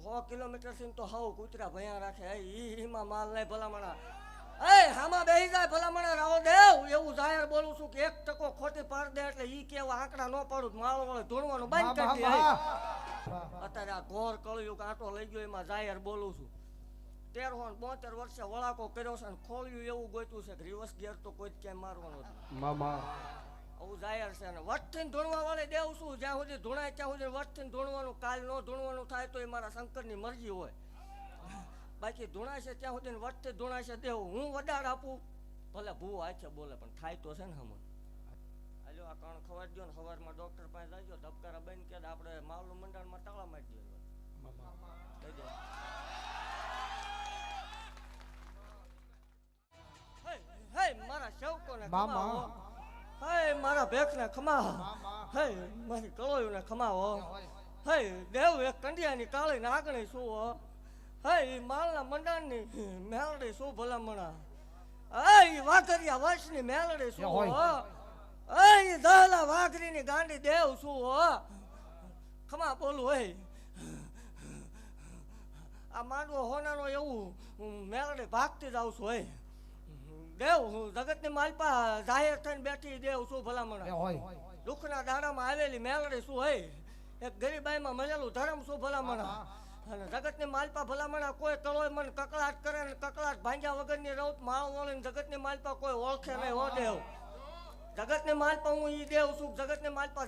સો કિલોમીટરથી તો હાવ કૂતરા ભયા રાખે. એ ઈમાં માલ નહીં ભલામણા. એ હામાં બેહી જાય ભલામણા રાવો દેવ એવું જાહેર બોલું છું કે એક ટકો ખોટી પાર દે એટલે ઈ કેવા આંકડા ન પાડું માળો વાળો ધૂણવાનું બંધ કરી દે અત્યારે આ ઘોર કળિયુગ આંટો લઈ ગયો એમાં જાહેર બોલું છું. તેરસો ને બોતેર વર્ષે વળાકો કર્યો છે ને ખોલ્યું એવું ગોત્યું છે કે રિવર્સ ગિયર તો કોઈ જ ક્યાંય મારવાનો મામા. આવું જાહેર છે ને વટથી ધૂણવા વાળે દેવું શું જ્યાં સુધી ધૂણાય ત્યાં સુધી વટથી ધૂણવાનું કાલ ન ધૂણવાનું થાય તો એ મારા શંકરની મરજી હોય. બાકી ધૂણાય છે ત્યાં સુધી વટથી ધૂણાય છે દેવું હું વડાડ આપું. ભલે ભૂ આછે બોલે પણ થાય તો છે ને હમણ. હાલો આ કણ ખબર દો ને સવારમાં ડોક્ટર પાસે જજો ધબકારા બંધ કે આપણે માવલું મંડળમાં તાળા મારી દઈએ હે મારા સેવકોને મામા. ખમાવો ભેખ મારા ભેખને ખમા. હે મારી કળોયુને ખમાવો. હે દેવ એક કંડિયાની કાળી નાગણી શું હો હે એ માલના મંડાણની મેલડી શું ભલામણા. હે ઈ વાઘરિયા વંશની મેલડી શું હોય. હો ઈ દહલા વાઘરીની ગાંડી દેવ શું હો ખમા બોલું હે. આ માંડવો હોનાનો એવું હું મેલડી ભાગતી જાઉં છું હે. દેવ હું જગતની માલપા જાહેર થઈને બેઠી દેવ શું ભલામણ. દુઃખના દાડામાં આવેલી મેલડી શું હોય? એક ગરીબાઈમાં મળેલું ધર્મ શું ભલામણ? અને જગતની માલપા ભલામણ કોઈ તળોય મને કકળાટ કરે ને કકળાટ ભાંગ્યા વગરની રૌત માળ વળીને જગતની માલપા કોઈ ઓળખે નહીં હો દેવ. જગતની માલપા હું ઈ દેવ છું જગતની માલપા